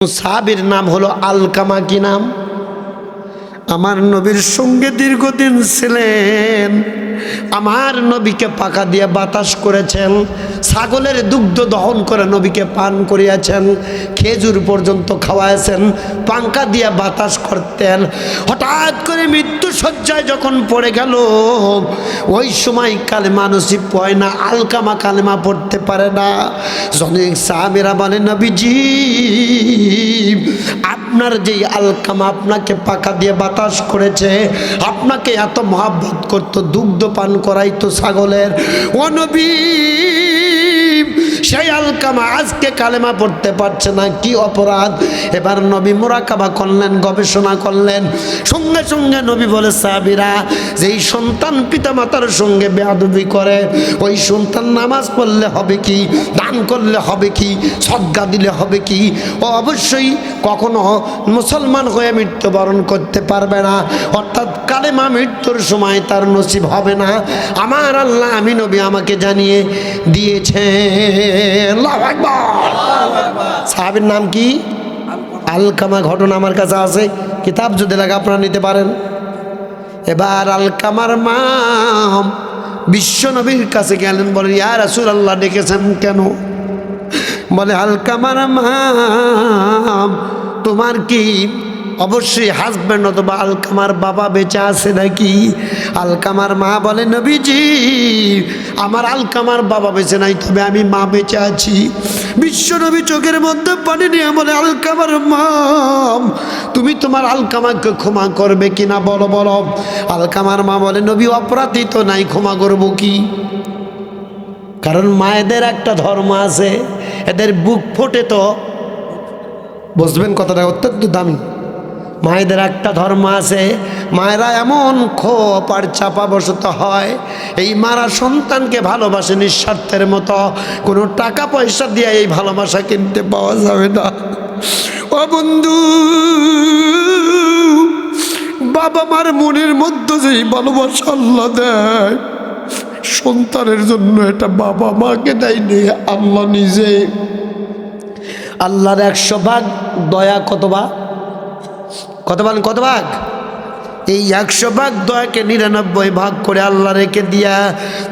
সাহাবির নাম হলো আলকামা কি নাম? আমার নবীর সঙ্গে দীর্ঘদিন ছিলেন। আমার নবীকে পাকা দিয়ে বাতাস করেছেন, ছাগলের দুগ্ধ দহন করে নবীকে পান করিয়াছেন, খেজুর পর্যন্ত খাওয়াইছেন, পাঙ্কা দিয়ে বাতাস করতেন। হঠাৎ করে মৃত্যু সজ্জায় যখন পড়ে গেল, ওই সময় কালেমা নসিব পয় না, আলকামা কালেমা পড়তে পারে না। জনিক সাহাবেরা বলে নবীজি, আপনার যেই আলকামা আপনাকে পাকা দিয়ে বাতাস করেছে, আপনাকে এত মহাব্বত করতো দুগ্ধ পান করাইতো ছাগলের। ও নবী সেই আলকামা আজকে কালেমা পড়তে পারছে না, কি অপরাধ? এবার নবী মোরাকাবা করলেন, গবেষণা করলেন। সঙ্গে সঙ্গে নবী বলে যেই সন্তান সঙ্গে বেয়াদবি করে, ওই সন্তান নামাজ পড়লে হবে কি, দান করলে হবে কি, সদ্গা দিলে হবে কি, ও অবশ্যই কখনো মুসলমান হয়ে মৃত্যুবরণ করতে পারবে না। অর্থাৎ কালেমা মৃত্যুর সময় তার নসিব হবে না। আমার আল্লাহ, আমি নবী আমাকে জানিয়ে দিয়েছে সাহাবের নাম কি? আলকামা, ঘটনা আমার কাছে আছে। কিতাব যদি লাগে আপনারা নিতে পারেন। এবার আলকামার মাম বিশ্ব নবীর কাছে গেলেন বলেন ইয়া রাসুল আল্লাহ ডেকেছেন কেন? বলে, আলকামার মাম, তোমার কি অবশ্যই হাজব্যান্ড অথবা আলকামার বাবা বেঁচে আছে নাকি? আলকামার মা বলে, নবীজি, আমার আলকামার বাবা বেঁচে নাই, তবে আমি মা বেঁচে আছি। বিশ্ব নবী চোখের মধ্যে পানি নিয়ে বলে, আলকামার মাম, তুমি তোমার আলকামাকে ক্ষমা করবে কিনা বলো বলো। আলকামার মা বলে, নবী, অপরাধী তো নাই, ক্ষমা করব কি? কারণ মায়েদের একটা ধর্ম আছে, এদের বুক ফোটে তো। বুঝবেন কথাটা অত্যন্ত দামি। মায়েদের একটা ধর্ম আছে, মায়েরা এমন খোপ আর চাপা বসত হয়, এই মারা সন্তানকে ভালোবাসে নিঃস্বার্থের মতো, কোনো টাকা পয়সা দিয়ে এই ভালোবাসা কিনতে পাওয়া যাবে না। ও বন্ধু, বাবা মার মনের মধ্যে যেই ভালোবাসা আল্লাহ দেয়, সন্তানের জন্য এটা বাবা মাকে দেয়নি আল্লাহ নিজে। আল্লাহর একশো ভাগ দয়া কত ভাগ কত ভাগ কত ভাগ? এই একশো ভাগ দয়াকে নিরানব্বই ভাগ করে আল্লাহ রেখে দিয়া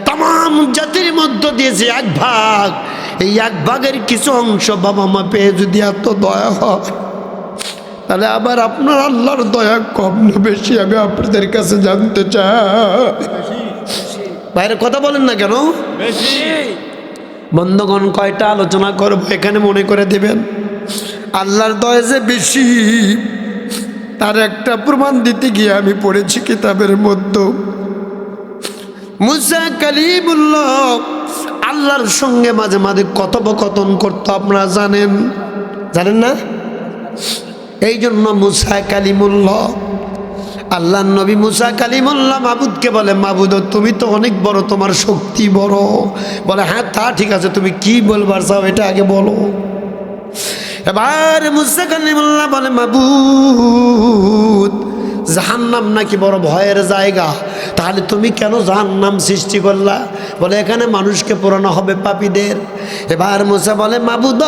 তাম জাতির মধ্য দিয়েছে এক ভাগ এই এক ভাগের কিছু অংশ বাবা মা পেয়ে যদি এত দয়া হয় তাহলে আবার আপনার আল্লাহর দয়া কম না বেশি আমি আপনাদের কাছে জানতে চাই। বাইরে কথা বলেন না কেন? বন্ধগণ কয়টা আলোচনা করব এখানে মনে করে দেবেন? আল্লাহর দয়া যে বেশি তার একটা প্রমাণ দিতে গিয়ে আমি পড়েছি কিতাবের মধ্যে। মুসা কালিমুল্লাহ আল্লাহর সঙ্গে মাঝে মাঝে কথোপকথন করতো, আপনারা জানেন? জানেন না? এই জন্য মুসা কালিমুল্লাহ আল্লাহ নবী মুসা কালিমুল্লাহ মাবুদকে বলে, মাবুদ, তুমি তো অনেক বড়, তোমার শক্তি বড়। বলে হ্যাঁ তা ঠিক আছে, তুমি কি বলবার চাও, এটা আগে বলো। এবার মুসা কালিমুল্লাহ বলে মাবুদ জাহান্নাম নাকি বড় ভয়ের জায়গা। তাহলে তুমি কেন জাহান্নাম সৃষ্টি করলা? বলে এখানে মানুষকে পোড়ানো হবে পাপীদের। এবার মুসা বলে মাবুদ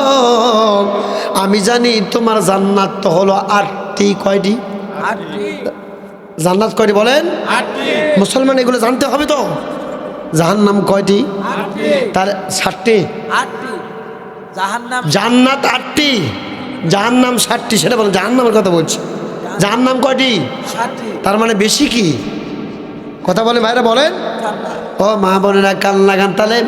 আমি জানি তোমার জান্নাত তো হলো আটটি কয়টি? জান্নাত কয়টি বলেন? মুসলমান এগুলো জানতে হবে তো। জাহান্নাম কয়টি? তার ষাটটি আটটি। জান্নাত আটটি। জাহান্নাম ষাটটি সেটা বলেন জাহান্নামের কথা বলছি। জাহান্নাম কয়টি? তার মানে বেশি কি? কথা বলে ভাইরা বলেন। ও মা বোনেরা কান লাগান তাহলে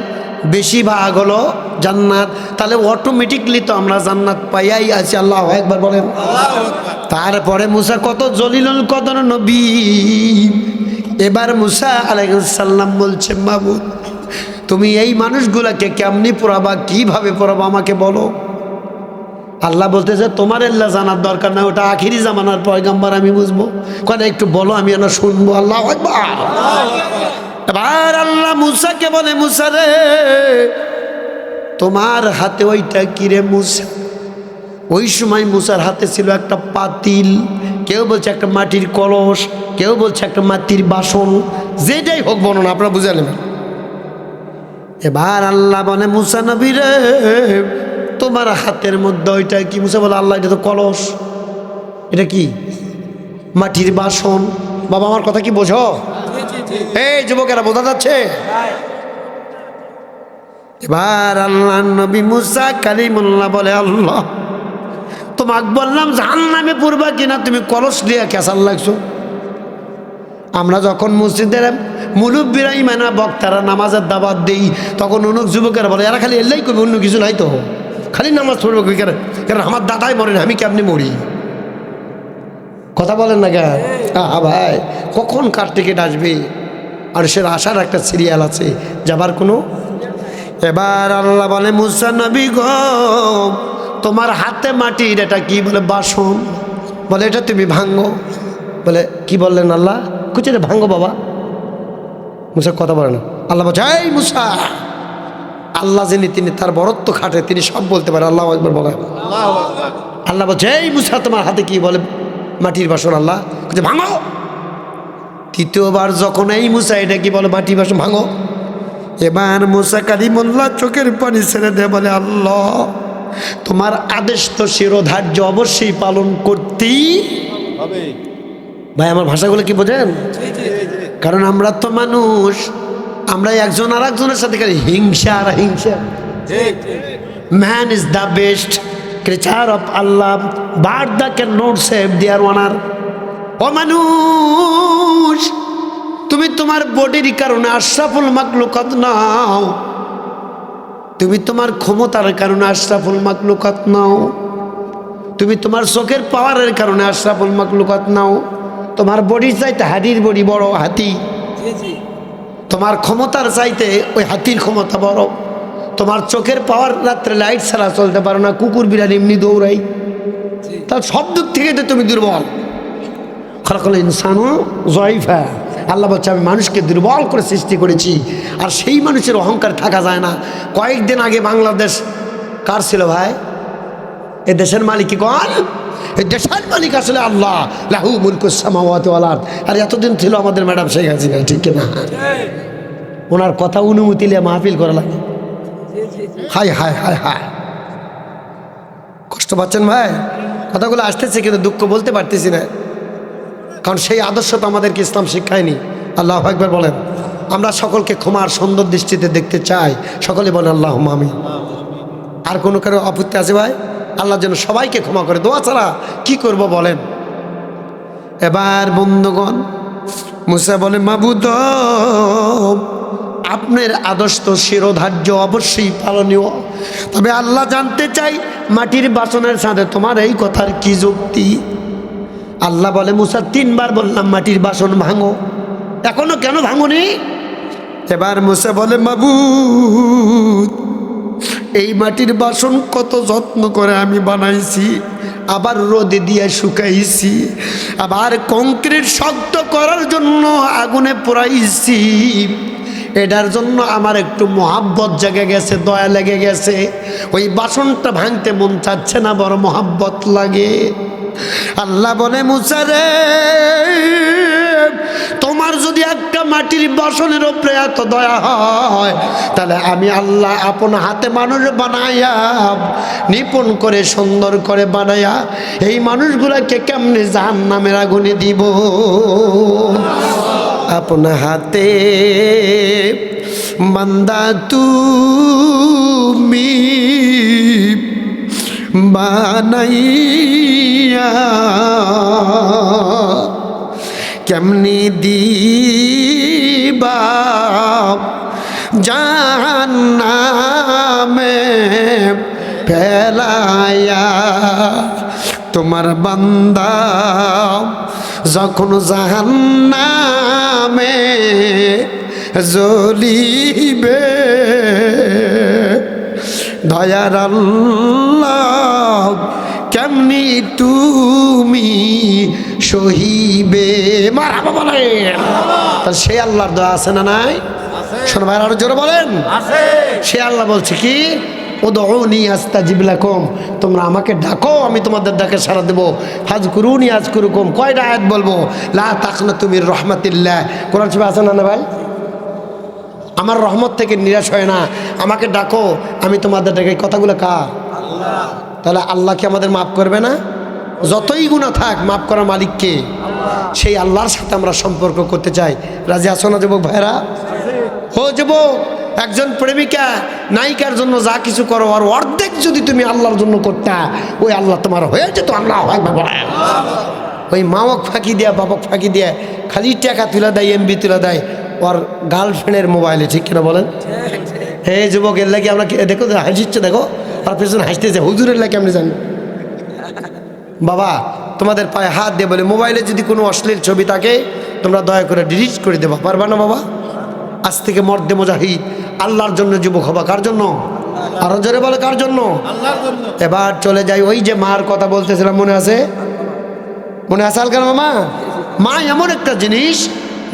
বেশি ভাগ হলো জান্নাত। তাহলে অটোমেটিকলি তো আমরা জান্নাত পাইয়াই আছি আল্লাহ একবার বলেন। তারপরে মুসা কত জলিলুল কদর নবী। এবার মুসা আলাইসাল্লাম বলছে মাবুদ তুমি এই মানুষগুলাকে কেমনি পড়াবা? কীভাবে পড়াবা আমাকে বলো। আল্লাহ বলতেছে, তোমার আল্লাহ জানার দরকার না ওটা আখিরি জামানার পয়গাম্বার আমি বুঝব। কথা একটু বলো, আমি না শুনব। আল্লাহ। এবার আল্লাহ মুসাকে বলে, মুসা রে, তোমার হাতে ওইটা কিরে মুসা? ওই সময় মুসার হাতে ছিল একটা পাতিল, কেউ বলছে একটা মাটির কলস, কেউ বলছে একটা মাটির বাসন যেটাই হোক বলুন আপনারা বুঝে নেবেন। এবার আল্লাহ বলে, মুসা নবী রে, তোমার হাতের মধ্যে ওইটা কি? মুসা বলে, আল্লাহ, এটা তো কলস। এটা কি? মাটির বাসন। বাবা, আমার কথা কি বোঝো? এই যুবকেরা, বোঝা যাচ্ছে? এবার আল্লাহ নবী মুসা কালিমুল্লাহ বলে, আল্লাহ, তোমাকে বললাম জাহান্নামে পড়বা কিনা? তুমি কলস দিয়ে কেসার লাগছো? আমরা যখন মসজিদের মুলুব্বিরা ইমানা বক্তারা নামাজের দাবাত দেই, তখন অনেক যুবকেরা বলে, এরা খালি এল্লাই করবে, অন্য কিছু নাই তো। খালি নামাজ পড়বে কি করে কারণ আমার দাদাই মরেন, আমি কেমনি মরি? কথা বলেন না কেন? আহা ভাই, কখন কার টিকিট আসবে? আর সে আসার একটা সিরিয়াল আছে, যাবার কোনো? এবার আল্লাহ বলে, মুসা নবী গো, তোমার হাতে মাটির এটা কি? বলে, বাসন। বলে, এটা তুমি ভাঙ্গো বলে, কি বললেন আল্লাহ? রে ভাঙ্গো বাবা। মুসা কথা বলে না। আল্লাহ এই মুসা আল্লাহ যিনি তিনি তার বরত্ব খাটে তিনি সব বলতে পারে। আল্লাহ একবার বলে আল্লাহ বলছে এই মুসা তোমার হাতে কি বলে মাটির বাসন আল্লাহ? ভাঙো। তৃতীয়বার যখন এই মুসা এটা কি বলে মাটির বাসন ভাঙো। এবার মুসা কালিমুল্লাহ চোখের পানি ছেড়ে দেয় বলে আল্লাহ তোমার আদেশ তো শিরোধার্য অবশ্যই পালন করতেই ভাই, আমার ভাষাগুলো কি বোঝেন? কারণ আমরা তো মানুষ আমরা একজন আর একজনের সাথে হিংসা আর হিংসা। Man is the best creature of Allah bird the can not save their owner ও মানুষ, তুমি তোমার বডির কারণে আশরাফুল মাকলুকাত নাও। তুমি তোমার ক্ষমতার কারণে আশরাফুল মাকলুকাত নাও। তুমি তোমার চোখের পাওয়ারের কারণে আশরাফুল মাকলুকাত নাও। তোমার বডির চাইতে হাতির বডি বড় হাতি। তোমার ক্ষমতার চাইতে ওই হাতির ক্ষমতা বড়। তোমার চোখের পাওয়ার রাত্রে লাইট ছাড়া চলতে পারো না কুকুর বিড়াল এমনি দৌড়াই তার সব দিক থেকে তো তুমি দুর্বল। খরকল ইনসানও জয়ফা। আল্লাহ বলছে আমি মানুষকে দুর্বল করে সৃষ্টি করেছি আর সেই মানুষের অহংকার থাকা যায় না। কয়েকদিন আগে বাংলাদেশ কার ছিল ভাই? এ দেশের মালিক কি কন? এই দেশের মালিক আসলে আল্লাহ। লাহু মুলকুসামাওয়াত ওয়ালাদ আর এতদিন ছিল আমাদের ম্যাডাম শেখ হাসিনা, ঠিক না? ওনার কথা অনুমতি নিয়ে মাহফিল করা লাগে। হাই হাই হাই হাই কষ্ট পাচ্ছেন ভাই? কথাগুলো আসতেছে কিন্তু দুঃখ বলতে পারতেছি না। কারণ সেই আদর্শ তো আমাদেরকে ইসলাম শিক্ষায়নি আল্লাহ একবার বলেন, আমরা সকলকে ক্ষমার সুন্দর দৃষ্টিতে দেখতে চাই। সকলে বলেন আল্লাহ আমি আর কোনো কারও আপত্তি আছে ভাই? আল্লাহ যেন সবাইকে ক্ষমা করে। দোয়া ছাড়া কি করব বলেন? এবার বন্ধুগণ, মুসা বলে, মাবুদ, আপনার আদর্শ তো শিরোধার্য, অবশ্যই পালনীয়। তবে আল্লাহ জানতে চাই, মাটির বাসনের সাথে তোমার এই কথার কি যুক্তি? আল্লাহ বলে, মুসা, তিনবার বললাম, মাটির বাসন ভাঙো। এখনও কেন ভাঙনি? এবার মুসা বলে, মাবুদ এই মাটির বাসন কত যত্ন করে আমি বানাইছি, আবার রোদে দিয়ে শুকাইছি, আবার কংক্রিট শক্ত করার জন্য আগুনে পোড়াইছি। এটার জন্য আমার একটু মহাব্বত জেগে গেছে, দয়া লেগে গেছে। ওই বাসনটা ভাঙতে মন চাচ্ছে না, বড় মহাব্বত লাগে। আল্লাহ বলে মুসারে তোমার যদি একটা মাটির বাসনের ওপরে এত দয়া হয়, তাহলে আমি আল্লাহ আপন হাতে মানুষ বানাইয়া, নিপুণ করে, সুন্দর করে বানাইয়া, এই মানুষগুলাকে কেমনে জাহান নামের আগুনে দিব? আপন হাতে বান্দা তুমি বানাইয়া কেমনি দিবা? জাহান্নামে ফেলায়া তোমার বান্দা যখন জাহান্নামে জ্বলিবে দয়ার আল্লাহ কেমনি তুমি সহিবে? মারা বলে তাহলে সে আল্লাহর দয়া আছে না নাই? শোনো ভাই আরও জোরে বলেন। সে আল্লাহ বলছে কি? ও দৌনি আস্তা জিবলাকম তোমরা আমাকে ডাকো আমি তোমাদের ডাকে সারা দেবো। হাজ করুনি আজ করুকম কয়টা আয়াত বলব? লা তাকনা তুমি রহমাতিল্লাহ। কোরআন শরীফে আছে না না ভাই? আমার রহমত থেকে নিরাশ হয় না। আমাকে ডাকো আমি তোমাদের ডাকে। কথাগুলো কার? তাহলে আল্লাহ কি আমাদের মাফ করবে না? যতই গুণা থাক মাফ করা মালিককে। সেই আল্লাহর সাথে আমরা সম্পর্ক করতে চাই। রাজি আসো না যুবক ভাইরা ও যুবক একজন প্রেমিকা নায়িকার জন্য যা কিছু করো আর অর্ধেক যদি তুমি আল্লাহর জন্য করতা ওই আল্লাহ তোমার হয়ে যেত আল্লাহ হয় ওই মামক ফাঁকি দেয়া বাবক ফাঁকি দেয়া খালি টাকা তুলে দেয় এমবি তুলে দেয় ওর গার্লফ্রেন্ডের মোবাইলে ঠিক কিনা বলেন? হে যুবক এর লাগে আমরা দেখো হাসিচ্ছে দেখো। আর পেছনে হাসতেছে হুজুরের লাগে আপনি জানি। বাবা তোমাদের পায়ে হাত দিয়ে বলে মোবাইলে যদি কোনো অশ্লীল ছবি থাকে তোমরা দয়া করে ডিলিট করে দেবা। পারবা না বাবা? আজ থেকে মর্দে মোজাহিদ আল্লাহর জন্য যুবক হবা। কার জন্য? আরও জোরে বলে কার জন্য? এবার চলে যাই ওই যে মার কথা বলতেছিলাম মনে আছে? মনে আছে আলকার মামা? মা এমন একটা জিনিস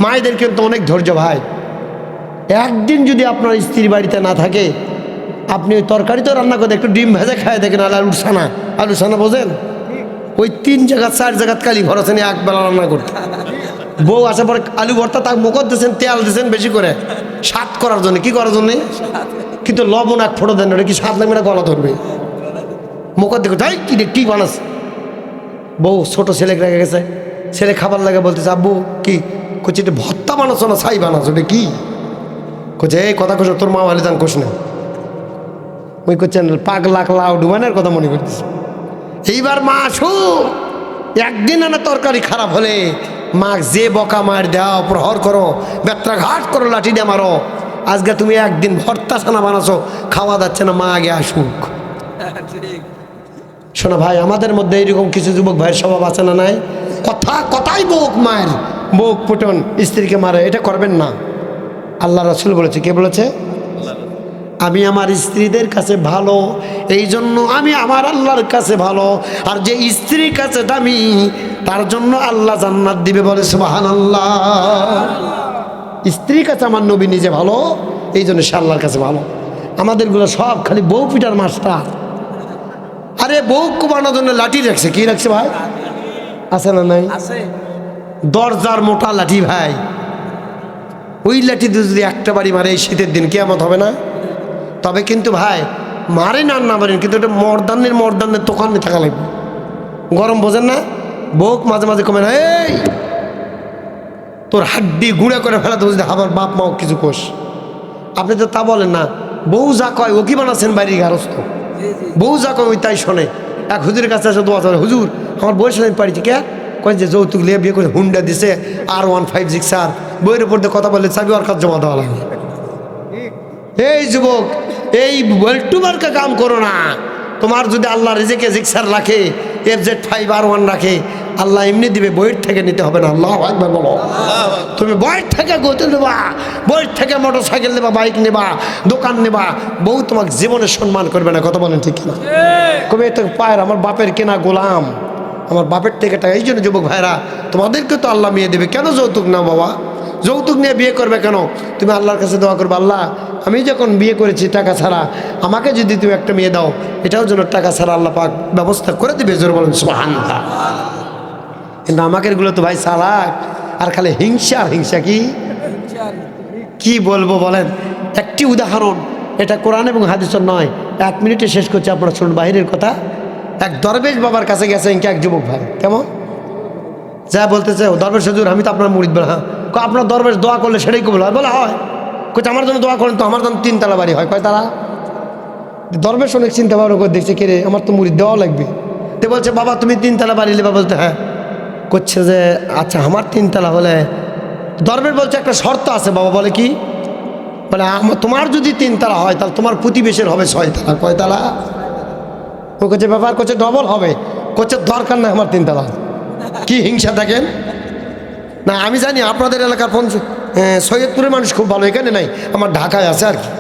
মায়েদের কিন্তু অনেক ধৈর্য ভাই। একদিন যদি আপনার স্ত্রী বাড়িতে না থাকে আপনি ওই তরকারি তো রান্না করে একটু ডিম ভেজে খায় দেখেন আর আলুর ছানা আলু ছানা বোঝেন? ওই তিন জায়গা চার জায়গা কালি ভরছেন একবেলা রান্না করতে। বউ আসার পরে আলু ভর্তা, তাকে মুখত দিয়েছেন, তেল দিয়েছেন বেশি করে। স্বাদ করার জন্য, কি করার জন্যে? কিন্তু লবণ এক ফোটো দেন ওটা কি স্বাদ লাগবে না গলা ধরবে। মুখত দেখো, যাই, কি কি বানাস? বউ, ছোটো ছেলে রেখে গেছে। ছেলে খাবার লাগে বলতেছে, আব্বু, কি? কচি এটা ভত্তা বানাচ্ছ না, ছাই বানাচ্ছ ওটা কি? কোচে এই কথা কোশ তোর মা ভালো জান কোশ না। ওই করছেন পাক লাখ লাউ ডুবানের কথা মনে করতেছে। এইবার মা আসু। একদিন আনা তরকারি খারাপ হলে মা যে বকা মার দাও প্রহর করো বেত্রা ঘাট করো, লাঠি দিয়ে মারো। আজকে তুমি একদিন ভর্তা বানাছো, খাওয়া যাচ্ছে না, মা আগে আসুক। শোনো ভাই, আমাদের মধ্যে এইরকম কিছু যুবক ভাইয়ের স্বভাব আছে না নাই? কথা, কথাই বউক মায়ের। বউক পুটন, স্ত্রীকে মারে, এটা করবেন না। আল্লাহ রসুল বলেছে, কে বলেছে? আমি আমার স্ত্রীদের কাছে ভালো এই জন্য আমি আমার আল্লাহর কাছে ভালো। আর যে স্ত্রীর কাছে দামি তার জন্য আল্লাহ জান্নাত দিবে বলে সুবাহান আল্লাহ স্ত্রীর কাছে আমার নবী নিজে ভালো এই জন্য সে আল্লাহর কাছে ভালো। আমাদেরগুলো সব খালি বউ পিটার মাস্টার। আরে বউ কুবানোর জন্য লাঠি রাখছে কি রাখছে ভাই? আছে না নাই? আছে। দরজার মোটা লাঠি ভাই। ওই লাঠি দিয়ে যদি একটা বাড়ি মারে এই শীতের দিন কেমন হবে না? তবে কিন্তু ভাই মারেন আর না মারেন কিন্তু এটা মর্দানের মর্দানের দোকানে থাকা লাগবে। গরম বোঝেন না? বউক মাঝে মাঝে কমে না এই, তোর হাড্ডি গুঁড়া করে ফেলা তো যদি আমার বাপ মাও কিছু কোষ। আপনি তো তা বলেন না, বউ যা কয়, ও কি বানাচ্ছেন বাড়ির গারস্থ? বউ যা কয়, ওই তাই শোনে। এক হুজুরের কাছে এসে দোয়া করে, হুজুর, আমার বয়স আমি পারিছি কে? কয় যে, যৌতুক লিয়ে বিয়ে করে হুন্ডা দিছে, আর ওয়ান ফাইভ সিক্স আর। বইয়ের উপর দিয়ে কথা বললে চাবি ওর কাছে জমা দেওয়া লাগে এই যুবক এই ওয়েলটুমার্কা কাম করো না। তোমার যদি আল্লাহ রেজেকে জিক্সার রাখে F Z five R one রাখে আল্লাহ এমনি দিবে বইয়ের থেকে নিতে হবে না। আল্লাহ একবার বলো। তুমি বইয়ের থেকে গতি নেবা বইয়ের থেকে মোটর সাইকেল নেবা বাইক নেবা দোকান নেবা বউ তোমাকে জীবনে সম্মান করবে না কথা বলেন ঠিক না কবে তো পায়ের আমার বাপের কেনা গোলাম আমার বাপের থেকে টাকা এই জন্য যুবক ভাইরা তোমাদেরকে তো আল্লাহ মেয়ে দেবে। কেন যৌতুক না বাবা? যৌতুক নিয়ে বিয়ে করবে কেন? তুমি আল্লাহর কাছে দোয়া করবে আল্লাহ আমি যখন বিয়ে করেছি টাকা ছাড়া, আমাকে যদি তুমি একটা মেয়ে দাও, এটাও যেন টাকা ছাড়া আল্লাহ পাক ব্যবস্থা করে দিবে, জোর বলেন, সুবহানাল্লাহ। কিন্তু আমাকেরগুলো তো ভাই চালাক আর খালি হিংসা, আর হিংসা কি? কি বলব বলেন? একটি উদাহরণ, এটা কোরআন এবং হাদিসের নয়। এক মিনিটে শেষ করছে, আপনারা শুনুন বাহিরের কথা। এক দরবেশ বাবার কাছে গেছে, ইনকে এক যুবক ভাই। কেমন? যা বলতেছে দরবেশ হুজুর, আমি তো আপনার মুড়িদ বলে হ্যাঁ। আপনার দরবেশ দোয়া করলে সেটাই কবুল হয়? বলে, হয়। কইছে আমার জন্য দোয়া করেন তো আমার জন্য তিনতলা বাড়ি হয়। কয় তারা? দরবেশ অনেক চিন্তা ভাবনা করে দেখছে কে রে আমার তো মুড়ি দেওয়া লাগবে। তো বলছে বাবা তুমি তিনতলা বাড়ি নেবা? বলতে হ্যাঁ। করছে যে আচ্ছা আমার তিনতলা হলে দরবেশ বলছে একটা শর্ত আছে বাবা বলে কি? বলে আম- তোমার যদি তিনতলা হয় তাহলে তোমার প্রতিবেশের হবে ছয় ছয়তলা কয়তলা ও করছে ব্যাপার? করছে ডবল হবে। করছে দরকার নাই আমার তিনতলা। কি হিংসা দেখেন? না আমি জানি আপনাদের এলাকার পঞ্চ হ্যাঁ, সৈয়দপুরের মানুষ খুব ভালো, এখানে নাই, আমার ঢাকায় আছে আর কি।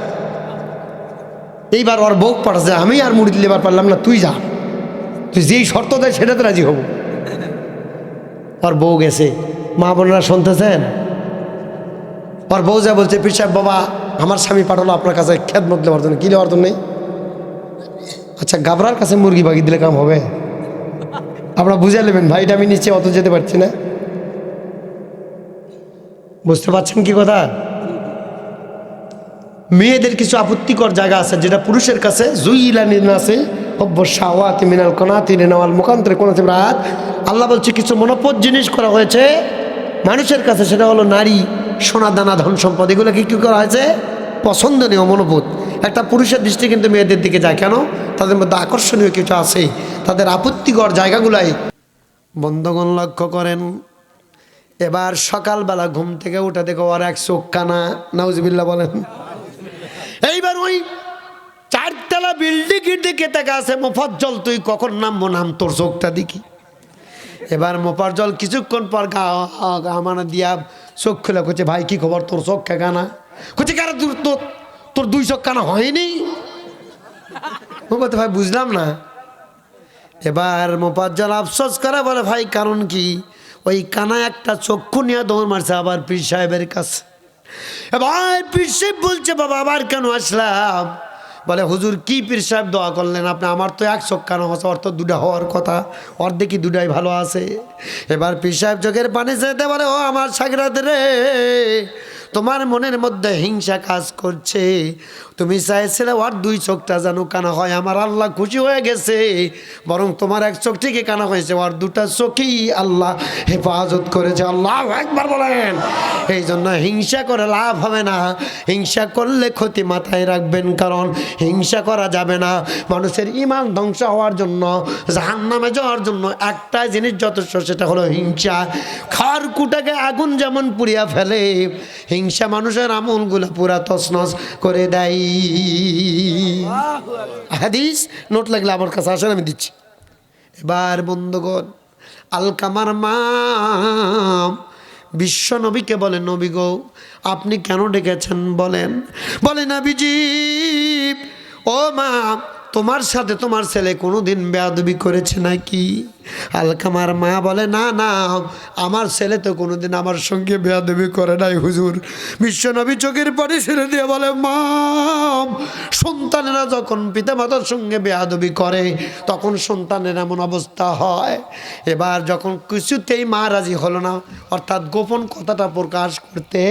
এইবার ওর বউ পাঠাচ্ছে আমি আর মুড়ি দিলে এবার পারলাম না, তুই যা। তুই যেই শর্ত দেয় সেটাতে রাজি হব। ওর বউ গেছে, মা বোনেরা শুনতেছেন? ওর বউ যা বলছে, পীর সাহেব, বাবা, আমার স্বামী পাঠালো আপনার কাছে, খেদমত নেওয়ার জন্য, কী নেওয়ার জন্য? আচ্ছা গাবরার কাছে মুরগি বাগি দিলে কাম হবে? আপনারা বুঝে নেবেন, ভাইটা আমি নিচে অত যেতে পারছি না। বুঝতে পারছেন কি কথা? মেয়েদের কিছু আপত্তিকর জায়গা আছে, যেটা পুরুষের কাছে আছে। আল্লাহ বলছে, কিছু মনোপদ জিনিস করা হয়েছে। মানুষের কাছে সেটা হলো নারী, সোনা, দানা, ধন সম্পদ। এগুলোকে কী করা হয়েছে? পছন্দনীয় মনোবোধ একটা পুরুষের দৃষ্টি কিন্তু মেয়েদের দিকে যায়। কেন? তাদের মধ্যে আকর্ষণীয় কিছু আছে। তাদের আপত্তিকর জায়গাগুলাই বন্ধগণ লক্ষ্য করেন। এবার সকালবেলা ঘুম থেকে উঠে দেখো ওর এক চোখ কানা নাউজবিল্লা বলেন। এইবার ওই চারতলা বিল্ডিং এর দিকে তাকে আছে, মোফাজ্জল, তুই কখন নামবো নাম তোর চোখটা দেখি। এবার মোপারজল কিছুক্ষণ পর গা আমানা দিয়া চোখ খুলে করছে ভাই, কি খবর? তোর চোখ কানা? করছে কারা তোর তোর তোর দুই চোখ কানা হয়নি? বলতে ভাই, বুঝলাম না। এবার মোপাজ্জল আফসোস করে বলে, ভাই, কারণ কি? ওই কানা একটা চক্ষু নিয়ে দৌড় মারছে আবার পীর সাহেবের কাছে। এবার পীর সাহেব বলছে, বাবা, আবার কেন আসলাম? বলে, হুজুর, কি পীর সাহেব দোয়া করলেন? আপনি, আমার তো এক চোখ কানা হচ্ছে অর্থ দুটা হওয়ার কথা, অর্ধেকই দুটাই ভালো আছে। এবার পীর সাহেব চোখের পানি চাইতে বলে, ও আমার সাগরাত রে তোমার মনের মধ্যে হিংসা কাজ করছে। তুমি চাইছিলে ওর দুই চোখটা যেন কানা হয়। আমার আল্লাহ খুশি হয়ে গেছে। বরং তোমার এক চোখ ঠিকই কানা হয়েছে ওর দুটা চোখেই আল্লাহ হেফাজত করেছে। আল্লাহ একবার বলেন। এই জন্য হিংসা করে লাভ হবে না। হিংসা করলে ক্ষতি মাথায় রাখবেন। কারণ হিংসা করা যাবে না। মানুষের ইমান ধ্বংস হওয়ার জন্য জাহান নামে যাওয়ার জন্য একটা জিনিস যথেষ্ট, সেটা হলো হিংসা। খার কুটাকে আগুন যেমন পুড়িয়া ফেলে হিংসা মানুষের আমলগুলো পুরা তছনছ করে দেয়। হাদিস নোট লাগলে আমার কাছে আসেন, আমি দিচ্ছি। এবার বন্ধুগণ, আলকামার মাম, বিশ্ব নবীকে বলে, নবী গো, আপনি কেন ডেকেছেন? বলেন, বলে, নবীজি, ও মা তোমার সাথে তোমার ছেলে কোনো দিন বেয়াদবি করেছে নাকি? আলকামার মা বলে, না না, আমার ছেলে তো কোনো দিন আমার সঙ্গে বেয়াদবি করে নাই, হুজুর। বিশ্বনবী চোখের পানি ছেড়ে দিয়ে বলে, মা, সন্তানেরা যখন পিতামাতার সঙ্গে বেয়াদবি করে, তখন সন্তানের এমন অবস্থা হয়। এবার যখন কিছুতেই মা রাজি হলো না, অর্থাৎ গোপন কথাটা প্রকাশ করতে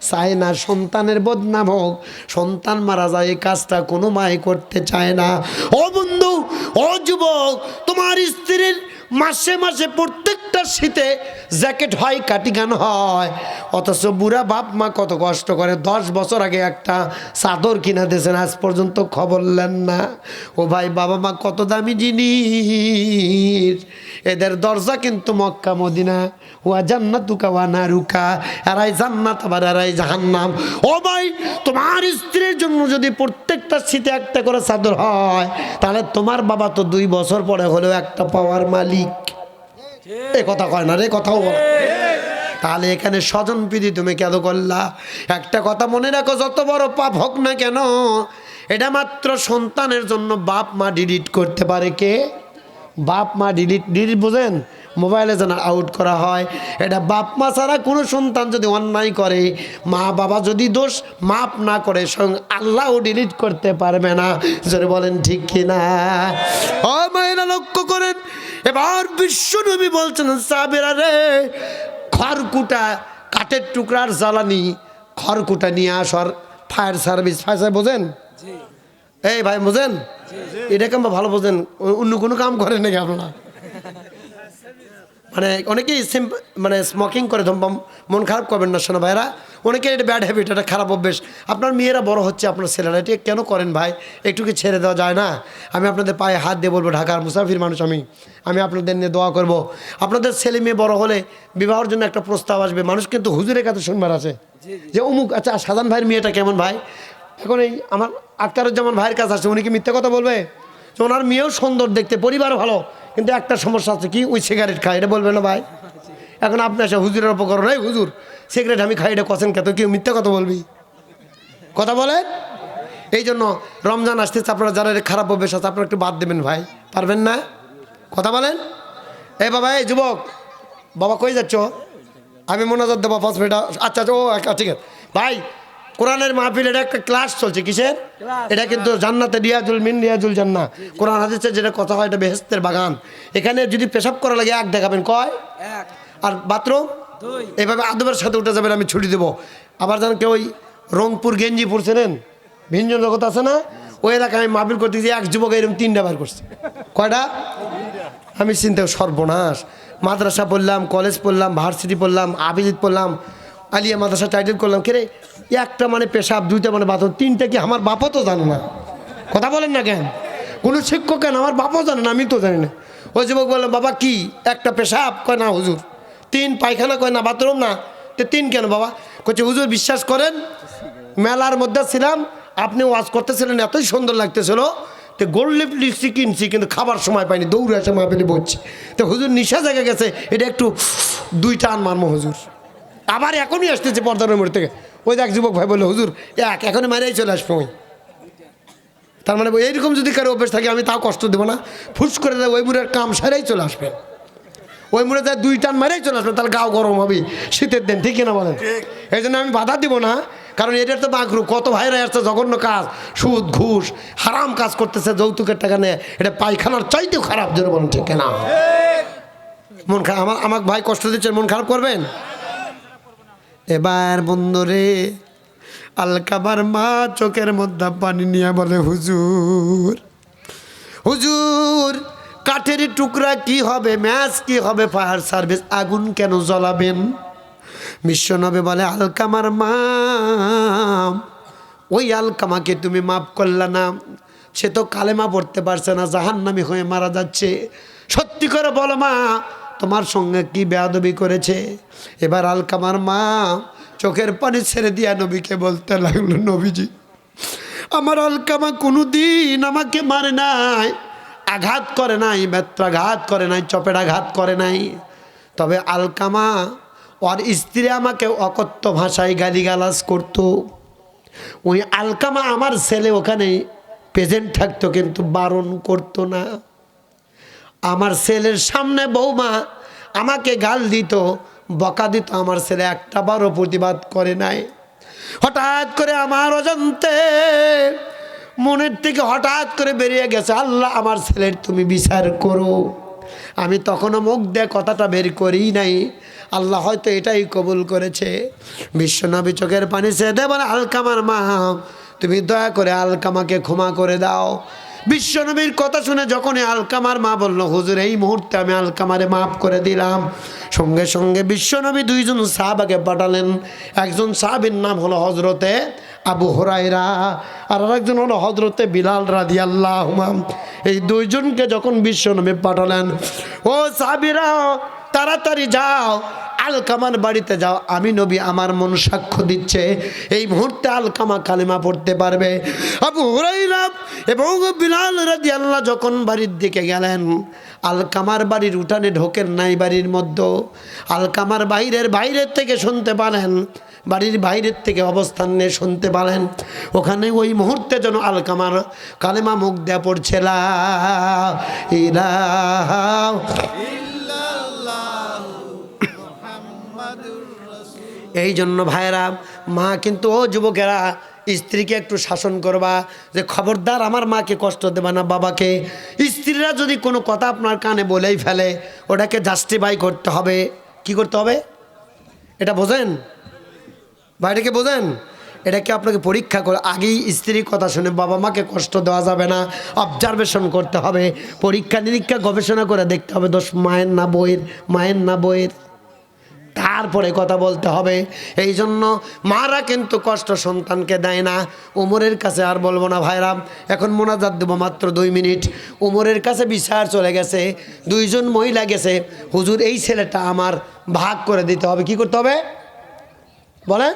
চায় না, সন্তানের বদনাম হোক, সন্তান মারা যায়, এই কাজটা কোনো মায় করতে চায় না। ও বন্ধু, ও যুবক, তোমার স্ত্রীর মাসে মাসে প্রত্যেকটা শীতে জ্যাকেট হয়, কাটিগান হয়। অথচ বুড়া বাপ মা কত কষ্ট করে, দশ বছর আগে একটা চাদর কিনা দিয়েছেন, আজ পর্যন্ত খবর নেন না। ও ভাই, বাবা মা, কত দামি জিনিস। এদের দরজা কিন্তু মক্কা, মদিনা। ওয়া জান্নাতুকা ওয়া নারুকা। এরাই জান্নাত, আবার এরাই জাহান্নাম। ও ভাই, তোমার স্ত্রীর জন্য যদি প্রত্যেকটা শীতে একটা করে চাদর হয়, তাহলে তোমার বাবা তো দুই বছর পরে হলেও একটা পাওয়ার মালিক। এ কথা কয় না রে, কথাও বলে। তাহলে এখানে স্বজন প্রীতি তুমি কেন করলা? একটা কথা মনে রাখো, যত বড় পাপ হোক না কেন, এটা মাত্র সন্তানের জন্য বাপ মা ডিলিট করতে পারে কে? বাপ মা ডিলিট ডিলিট বোঝেন? মোবাইলে যেন আউট করা হয়। এটা বাপ মা ছাড়া কোনো সন্তান যদি অন্যায় করে, মা বাবা যদি দোষ মাপ না করে, স্বয়ং আল্লাহও ডিলিট করতে পারবে না। যদি বলেন, ঠিক কিনা? লক্ষ্য করেন এবার বিশ্ব বিশ্বনবী বলছেন সাবেরা রে খড়কুটা কাঠের টুকরার জ্বালানি খড়কুটা নিয়ে আসার ফায়ার সার্ভিস। ফায়ার বোঝেন? এই ভাই বোঝেন? এটা কেমন ভালো বোঝেন? অন্য কোনো কাম করেন নাকি আপনারা? মানে অনেকেই সিম্প- মানে স্মোকিং করে ধূমপান মন খারাপ করবেন না শোনো ভাইরা অনেকের এটা ব্যাড হ্যাবিট এটা খারাপ অভ্যেস। আপনার মেয়েরা বড় হচ্ছে আপনার ছেলেরা। এটা কেন করেন ভাই? একটু কি ছেড়ে দেওয়া যায় না। আমি আপনাদের পায়ে হাত দিয়ে বলব ঢাকার মুসাফির মানুষ আমি। আমি আপনাদের নিয়ে দোয়া করব। আপনাদের ছেলে মেয়ে বড় হলে বিবাহের জন্য একটা প্রস্তাব আসবে। মানুষ কিন্তু হুজুরের কাছে শুনবার আছে। যে অমুক আচ্ছা সাধারণ ভাইয়ের মেয়েটা কেমন ভাই? এখন এই আমার আক্তারুজ্জামান ভাইয়ের কাছে আছে উনি কি মিথ্যে কথা বলবে? ওনার মেয়েও সুন্দর দেখতে পরিবার ভালো। কিন্তু একটা সমস্যা আছে কি ওই সিগারেট খায় এটা বলবে না ভাই। এখন আপনি এসে হুজুরের উপকরণ এই হুজুর সিগারেট আমি খাই এটা কছেন কে? তো কেউ মিথ্যে কথা বলবি? কথা বলেন? এই জন্য রমজান আসতেছে আপনারা যারা খারাপ অভ্যেস আছে আপনারা একটু বাদ দেবেন ভাই। পারবেন না? কথা বলেন? এ বাবা এই যুবক বাবা কই যাচ্ছ? আমি মোনাজাত দেবো পাঁচ মিনিট আচ্ছা আচ্ছা ও আচ্ছা, ঠিক আছে। ভাই কোরআনের মাহফিল এটা একটা ক্লাস চলছে কিসের? এটা কিন্তু জান্নাতে রিয়াজুল মিন রিয়াজুল জান্না কোরআন হাদিসের যেটা কথা হয় এটা বেহেস্তের বাগান। এখানে যদি পেশাব করা লাগে এক দেখাবেন কয়? আর বাথরুম? দুই। এইভাবে আদবের সাথে উঠে যাবেন আমি ছুটি দেবো। আবার যেন কেউ ওই রংপুর গেঞ্জি পরছিলেন ভিঞ্জন জগৎ আছে না? ওই এলাকায় আমি মাহবিল করতে যে এক যুবক এরকম তিনটা বার করছে। কয়টা? আমি চিন্তা সর্বনাশ। মাদ্রাসা পড়লাম কলেজ পড়লাম ভার্সিটি পড়লাম আবিজিত পড়লাম আলিয়া মাদ্রাসা টাইটেল করলাম। কে রে? একটা মানে পেশাব, দুইটা মানে বাথরুম, তিনটা কি আমার বাপও তো জানে না। কথা বলেন না কেন? কোনো শিক্ষক কেন? আমার বাপও জানে না, আমি তো জানি না। ওই যুবক বললাম বাবা, কি? একটা পেশাব? কয়, না, হুজুর। তিন পায়খানা কয়, না, বাথরুম না। তো তিন কেন, বাবা? কচ্ছে হুজুর, বিশ্বাস করেন, মেলার মধ্যে ছিলাম, আপনি ওয়াজ করতেছিলেন, এতই সুন্দর লাগতেছিল। তো গোল্ড লিপ লিপস্টিক কিনছি, কিন্তু খাবার সময় পাইনি দৌড়ে আসে মা পেলে বলছি তো হুজুর নিশা জায়গা গেছে, এটা একটু দুই টান মারমো হুজুর। আবার এখনই আসতেছে পর্দার মোড় থেকে। ওই দেখ যুবক ভাই বলল হুজুর এক এখন মারাই চলে আসব ওই তার মানে এইরকম যদি কারও অভ্যেস থাকে আমি তাও কষ্ট দেবো না। ফুস করে দেয় ওই মুড়ের কাম সারাই চলে আসবে। ওই মুড়ে যায় দুই টান মারাই চলে আসবে তাহলে গাও গরম হবে শীতের দিন ঠিক না বলেন? এই জন্য আমি বাধা দিব না কারণ এটার তো বাঁকরু কত ভাইরা আসছে জঘন্য কাজ সুদ ঘুষ হারাম কাজ করতেছে যৌতুকের টাকা নেয়। এটা পায়খানার চাইতেও খারাপ জোরে বলেন ঠিক না মন খারাপ আমার আমাকে ভাই কষ্ট দিচ্ছেন মন খারাপ করবেন? এবার বন্ধুরে আলকাবার মা চোখের মধ্যে পানি নিয়ে বলে, হুজুর হুজুর, কাঠের টুকরা কি হবে? ম্যাচ কি হবে? ফায়ার সার্ভিস আগুন কেন জ্বলাবেন? বিশ্বনবে বলে আলকামার মা, ওই আলকামাকে তুমি মাফ করলা না। সে তো কালেমা পড়তে পারছে না, জাহান্নামি হয়ে মারা যাচ্ছে। সত্যি করে বলো মা তোমার সঙ্গে কি বেয়াদবি করেছে? এবার আলকামার মা চোখের পানি ছেড়ে দিয়া নবীকে বলতে লাগল, নবীজি, আমার আলকামা কোনো দিন আমাকে মারে নাই, আঘাত করে নাই বেত্রাঘাত করে নাই, চপেটাঘাত করে নাই। তবে আলকামা, ওর স্ত্রী আমাকে অকথ্য ভাষায় গালিগালাজ করতো। ওই আলকামা আমার ছেলে ওখানে প্রেজেন্ট থাকতো, কিন্তু বারণ করতো না। আমার ছেলের সামনে বৌমা আমাকে গাল দিত, বকা দিত, আমার ছেলে একটা বারও প্রতিবাদ করে নাই। হঠাৎ করে আমার অজান্তে মনের থেকে হঠাৎ করে বেরিয়ে গেছে, আল্লাহ আমার ছেলের তুমি বিচার করো। আমি তখনও মুখ দিয়ে কথাটা বের করি নাই, আল্লাহ হয়তো এটাই কবুল করেছে। বিশ্বনবী চোখের পানি সে দেবেন আলকামার মা, তুমি দয়া করে আলকামাকে ক্ষমা করে দাও। বিশ্বনবীর কথা শুনে যখনই আলকামার মা বলল, হুজুর, এই মুহূর্তে আমি আলকামারে মাফ করে দিলাম। সঙ্গে সঙ্গে বিশ্বনবী দুইজন সাহাবাকে পাঠালেন। একজন সাহাবির নাম হলো হজরতে আবু হরাইরা আর আরেকজন হলো হজরতে বিলাল রাদি আল্লাহ এই দুইজনকে যখন বিশ্বনবী পাঠালেন, ও সাহাবিরা, তাড়াতাড়ি যাও আলকামার বাড়িতে যাও, আমি নবী আমার মন সাক্ষ্য দিচ্ছে। এই মুহূর্তে আলকামা কালেমা পড়তে পারবে। আবু হুরাইরা এবং বিলাল রাজি আল্লাহ যখন বাড়ির দিকে গেলেন আলকামার বাড়ির উঠানে ঢোকেন নাই বাড়ির মধ্যে। আলকামার বাইরের বাইরের থেকে শুনতে পারেন বাড়ির বাইরের থেকে অবস্থান নিয়ে শুনতে পারেন ওখানে ওই মুহূর্তে যেন আলকামার কালেমা মুখ দেয়া পড়ছে, লা এই জন্য ভাইরা মা কিন্তু ও যুবকেরা, স্ত্রীকে একটু শাসন করবা যে খবরদার আমার মাকে কষ্ট দেবা না বাবাকে। স্ত্রীরা যদি কোনো কথা আপনার কানে বলেই ফেলে, ওটাকে জাস্টিফাই করতে হবে। কি করতে হবে? এটা বোঝেন? বাইরেকে বোঝেন? এটাকে আপনাকে পরীক্ষা করে? আগেই স্ত্রীর কথা শুনে বাবা মাকে কষ্ট দেওয়া যাবে না? অবজারভেশন করতে হবে। পরীক্ষা নিরীক্ষা গবেষণা করে দেখতে হবে দোষ মায়ের না বইয়ের, মায়ের না বইয়ের। তারপরে কথা বলতে হবে। এই জন্য মারা কিন্তু কষ্ট সন্তানকে দেয় না। উমরের কাছে আর বলব না ভাইরাম এখন মোনাজাত দেবো মাত্র দুই মিনিট। উমরের কাছে বিচার চলে গেছে, দুইজন মহিলা গেছে। হুজুর, এই ছেলেটা আমার ভাগ করে দিতে হবে। কি করতে হবে? বলেন।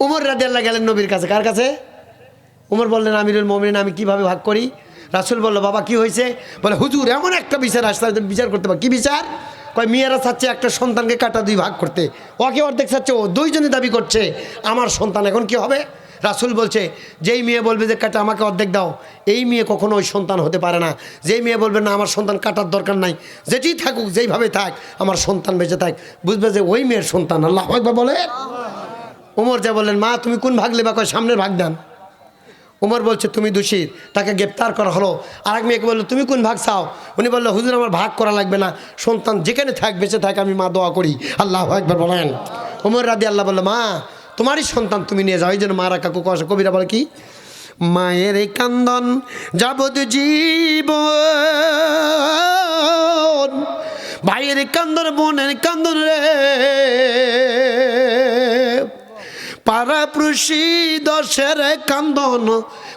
উমর রাদিয়াল্লাহ গেলেন নবীর কাছে। কার কাছে? উমর বললেন, আমিরুল মমিন আমি কীভাবে ভাগ করি? রাসুল বলল বাবা কি হয়েছে? বলে হুজুর এমন একটা বিচার আসতে বিচার করতে পারে। কি বিচার? কয় মেয়েরা চাচ্ছে একটা সন্তানকে কাটা দুই ভাগ করতে। ওকে অর্ধেক চাচ্ছে ও দুইজনে দাবি করছে আমার সন্তান এখন কি হবে? রাসুল বলছে যেই মেয়ে বলবে যে কাটা আমাকে অর্ধেক দাও এই মেয়ে কখনো ওই সন্তান হতে পারে না। যেই মেয়ে বলবে না আমার সন্তান কাটার দরকার নাই যেটি থাকুক যেইভাবে থাক আমার সন্তান বেঁচে থাক। বুঝবে যে ওই মেয়ের সন্তান আল্লাহ একবার বলে। ওমর যা বললেন মা তুমি কোন ভাগ লেবা কয় সামনের ভাগ দেন। উমর বলছে, তুমি দোষী, তাকে গ্রেপ্তার করা হলো। আর এক মেয়েকে বলল, তুমি কোন ভাগ চাও? উনি বলল, হুজুর, আমার ভাগ করা লাগবে না। সন্তান যেখানে থাক, বেঁচে থাক, আমি মা দোয়া করি। আল্লাহ একবার বলেন। উমর রাদি আল্লাহ বলল, মা, তোমারই সন্তান তুমি নিয়ে যাও। এই জন্য মারা কাকু কষা কবিরা বলে কি? মায়ের এই কান্দন যাবত জীব ভাইয়ের কান্দন, বোনের কান্দন রে। পাড়াপ্রসি দশের কান্দন,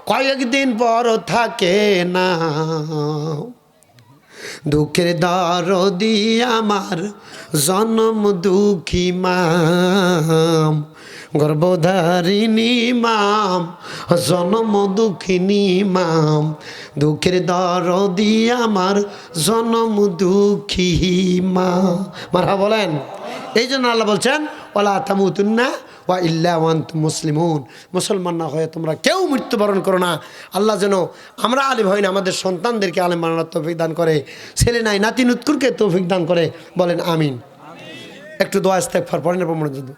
কয়েকদিন পর থাকে না। দুঃখের দরদি আমার, জনম দুঃখী মাম। গর্ভধারিণী মাম, জনম দুঃখিনী মাম। দুঃখের দরদি আমার, জনম দুঃখী মা। মারা বলেন। এই জন্য আল্লাহ বলছেন ওলা তামুতুন্না ওয়া ইল্লাওয়ান্ত মুসলিমুন। মুসলমান না হয়ে তোমরা কেউ মৃত্যুবরণ করো না। আল্লাহ যেন আমরা আলিম হয় না, আমাদের সন্তানদেরকে আলিম বানানোর তৌফিক দান করে। ছেলে নাই, নাতি নুৎকুরকে তৌফিক দান করে। বলেন আমিন। একটু দোয়া ইস্তেকফার পড়েন প্রমাণ।